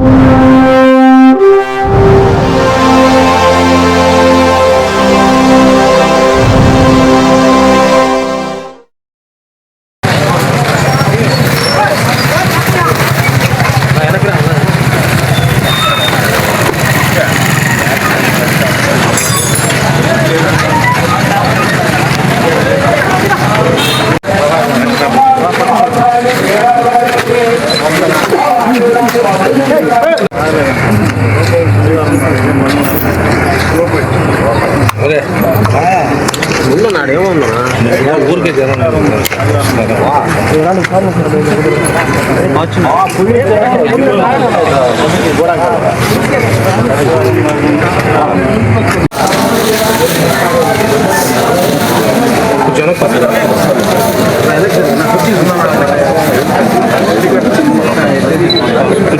ముందు உள்ள நாடு ஏமாந்தா ஊருக்கே ஜனம்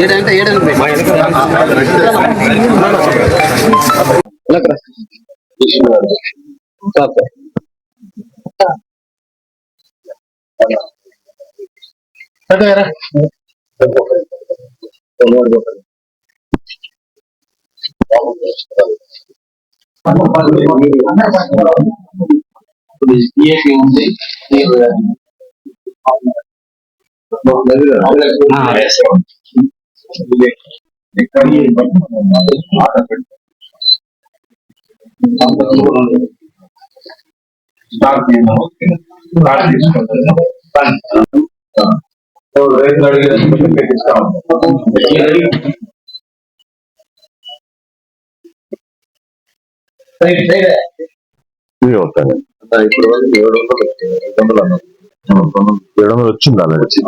ఏడంటే ఏడని మా ఉంది ఇప్పుడు వరకు ఏడు వందలు ఐదు వందలు అన్నారు ఆల్రెడీ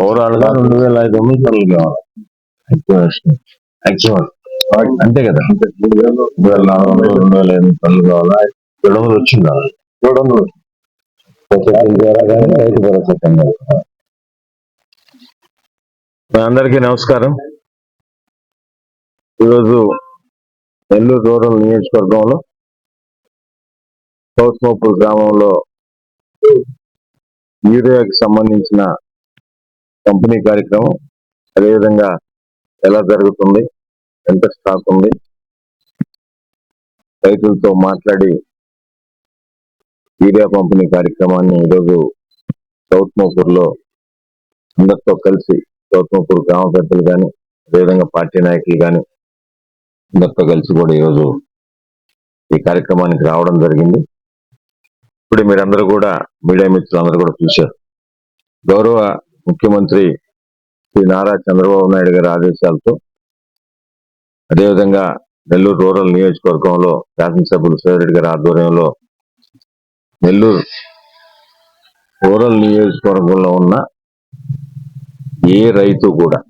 ఓవరాల్గా రెండు వేల ఐదు వందలు టన్నులు కావాలి. యాక్చువల్ అంతే కదా? మూడు వేలు రెండు వేల నాలుగు వందలు రెండు వేల ఐదు టన్నులు కావాలా? ఏడు వందలు వచ్చింది ఏడు వందలు రైతు భరోసా అందరికీ నమస్కారం. ఈరోజు నెల్లూరు రూరల్ నియోజకవర్గంలో సౌత్మోపూర్ గ్రామంలో యూరియాకి సంబంధించిన పంపిణీ కార్యక్రమం అదేవిధంగా ఎలా జరుగుతుంది ఎంత స్టాక్ ఉంది రైతులతో మాట్లాడి యూరియా పంపిణీ కార్యక్రమాన్ని ఈరోజు సౌత్మోపూర్లో అందరితో కలిసి సౌత్మోపూర్ గ్రామ పెద్దలు కానీ అదేవిధంగా పార్టీ నాయకులు కానీ అందరితో కలిసి కూడా ఈరోజు ఈ కార్యక్రమానికి రావడం జరిగింది. ఇప్పుడు మీరందరూ కూడా మీడియా మిత్రులందరూ కూడా చూశారు గౌరవ ముఖ్యమంత్రి శ్రీ నారా చంద్రబాబు నాయుడు గారి ఆదేశాలతో అదేవిధంగా నెల్లూరు రూరల్ నియోజకవర్గంలో శాసనసభ్యులు శివరెడ్డి గారి ఆధ్వర్యంలో నెల్లూరు రూరల్ నియోజకవర్గంలో ఉన్న ఏ రైతు కూడా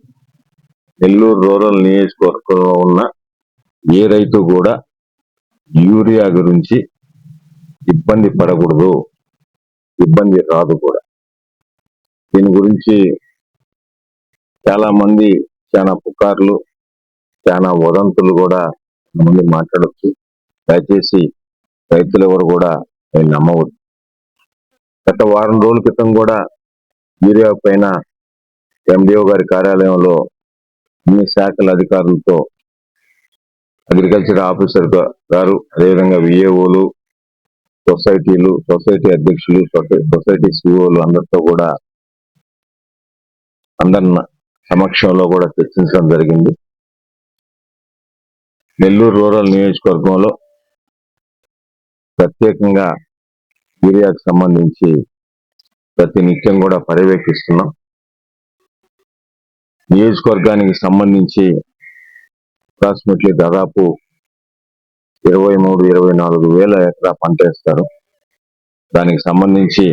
నెల్లూరు రూరల్ నియోజకవర్గంలో ఉన్న ఏ రైతు కూడా యూరియా గురించి ఇబ్బంది పడకూడదు. ఇబ్బంది రాదు కూడా. దీని గురించి చాలా మంది చాలా పుకార్లు చాలా వదంతులు కూడా ముందు మాట్లాడచ్చు. దయచేసి రైతులు ఎవరు కూడా నేను నమ్మవద్దు. గత వారం రోజుల క్రితం కూడా యూరియా పైన ఎండిఓ గారి కార్యాలయంలో అన్ని శాఖల అధికారులతో అగ్రికల్చర్ ఆఫీసర్ గారు అదేవిధంగా విఏఓలు సొసైటీలు సొసైటీ అధ్యక్షులు సొసై- సొసైటీ సిఓలు అందరితో కూడా అందరి సమక్షంలో కూడా చర్చించడం జరిగింది. నెల్లూరు రూరల్ నియోజకవర్గంలో ప్రత్యేకంగా ఏరియాకు సంబంధించి ప్రతి నిత్యం కూడా పర్యవేక్షిస్తున్నాం. నియోజకవర్గానికి సంబంధించి అప్రాక్సిమేట్లీ దాదాపు ఇరవై మూడు ఇరవై నాలుగు వేల ఎకరా పంట వేస్తారు. దానికి సంబంధించి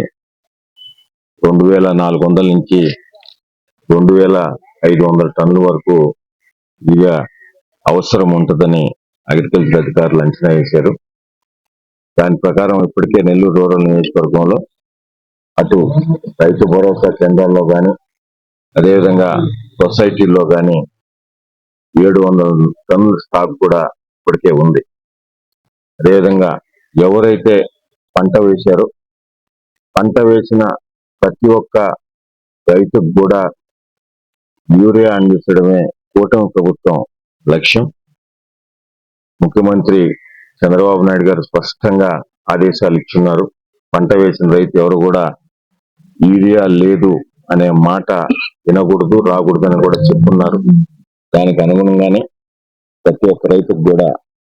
రెండు వేల నాలుగు వందల నుంచి రెండు వేల ఐదు వందల టన్నుల వరకు ఇక అవసరం ఉంటుందని అగ్రికల్చర్ అధికారులు అంచనా వేశారు. దాని ప్రకారం ఇప్పటికే నెల్లూరు రూరల్ నియోజకవర్గంలో అటు రైతు భరోసా కేంద్రాల్లో కానీ అదేవిధంగా సొసైటీల్లో కానీ ఏడు వందల టన్నుల స్టాక్ కూడా ఇప్పటికే ఉంది. అదేవిధంగా ఎవరైతే పంట వేశారో పంట వేసిన ప్రతి ఒక్క రైతుకు కూడా యూరియా అందించడమే కూటమి ప్రభుత్వం లక్ష్యం. ముఖ్యమంత్రి చంద్రబాబు నాయుడు గారు స్పష్టంగా ఆదేశాలు ఇచ్చున్నారు. పంట వేసిన రైతు ఎవరు కూడా యూరియా లేదు అనే మాట వినకూడదు రాకూడదు అని కూడా చెప్పున్నారు. దానికి అనుగుణంగానే ప్రతి ఒక్క రైతుకు కూడా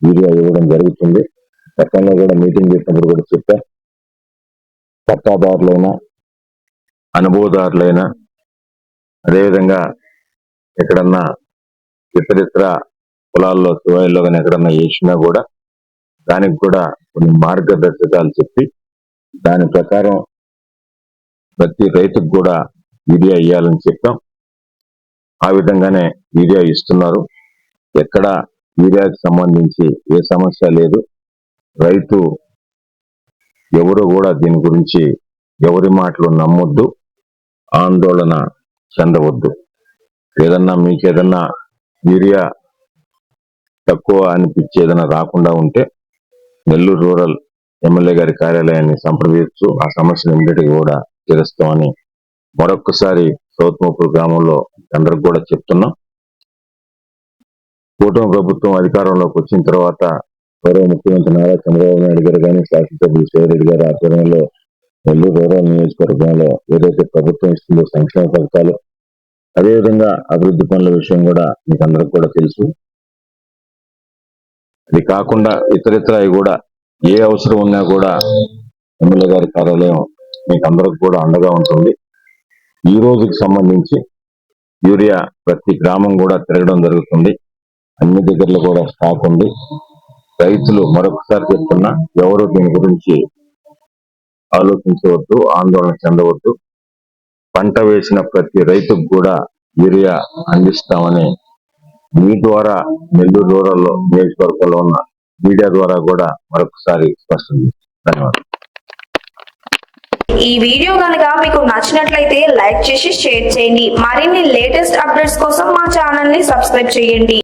యూరియా ఇవ్వడం జరుగుతుంది. గతంలో కూడా మీటింగ్ చేసినప్పుడు కూడా చెప్పా. పట్టాదారులైనా అనుభవదారులైనా అదేవిధంగా ఎక్కడన్నా ఇతరితర పొలాల్లో శివాయిల్లో కానీ ఎక్కడన్నా వేసినా కూడా దానికి కూడా కొన్ని మార్గదర్శకాలు చెప్పి దాని ప్రకారం ప్రతి రైతుకు కూడా యూరియా ఇవ్వాలని చెప్పాం. ఆ విధంగానే యూరియా ఇస్తున్నారు. ఎక్కడ యూరియాకి సంబంధించి ఏ సమస్య లేదు. రైతు ఎవరు కూడా దీని గురించి ఎవరి మాటలు నమ్మొద్దు. ఆందోళన చెందవద్దు. ఏదన్నా మీకు ఏదన్నా యూరియా తక్కువ అనిపించి ఏదైనా రాకుండా ఉంటే నెల్లూరు రూరల్ ఎమ్మెల్యే గారి కార్యాలయాన్ని సంప్రదించు. ఆ సమస్యను ఇమ్మీడియట్ కూడా తీరుస్తామని మరొక్కసారి సౌత్మూపూర్ గ్రామంలో అందరికి కూడా చెప్తున్నాం. కూటమి ప్రభుత్వం అధికారంలోకి వచ్చిన తర్వాత గౌరవ ముఖ్యమంత్రి నారా చంద్రబాబు నాయుడు గారు కానీ శాసనసభ్యులు శివరెడ్డి గారి ఆధ్వర్యంలో నెల్లూరు రూరల్ నియోజకవర్గంలో ఏదైతే ప్రభుత్వం ఇస్తుందో సంక్షేమ పథకాలు అదేవిధంగా అభివృద్ధి పనుల విషయం కూడా మీకు అందరికి కూడా తెలుసు. అది కాకుండా ఇతరితర కూడా ఏ అవసరం ఉన్నా కూడా ఎమ్మెల్యే గారి కార్యాలయం మీకు అందరికి కూడా అండగా ఉంటుంది. ఈ రోజుకి సంబంధించి యూరియా ప్రతి గ్రామం కూడా తిరగడం జరుగుతుంది. అన్ని దగ్గరలో కూడా స్టాక్ ఉంది. రైతులు మరొకసారి చెప్తున్నా ఎవరు దీని గురించి ఆలోచించవద్దు ఆందోళన చెందవద్దు. పంట వేసిన ప్రతి రైతుకు కూడా యూరియా అందిస్తామని మీ ద్వారా నెల్లూరు రూరల్లో నియోజకవర్గంలో ఉన్న మీడియా ద్వారా కూడా మరొకసారి స్పష్టం ధన్యవాదాలు. ఈ వీడియో కనుక మీకు నచ్చినట్లయితే లైక్ చేసి షేర్ చేయండి. మరిన్ని లేటెస్ట్ అప్డేట్స్ కోసం మా ఛానల్ని సబ్స్క్రైబ్ చేయండి.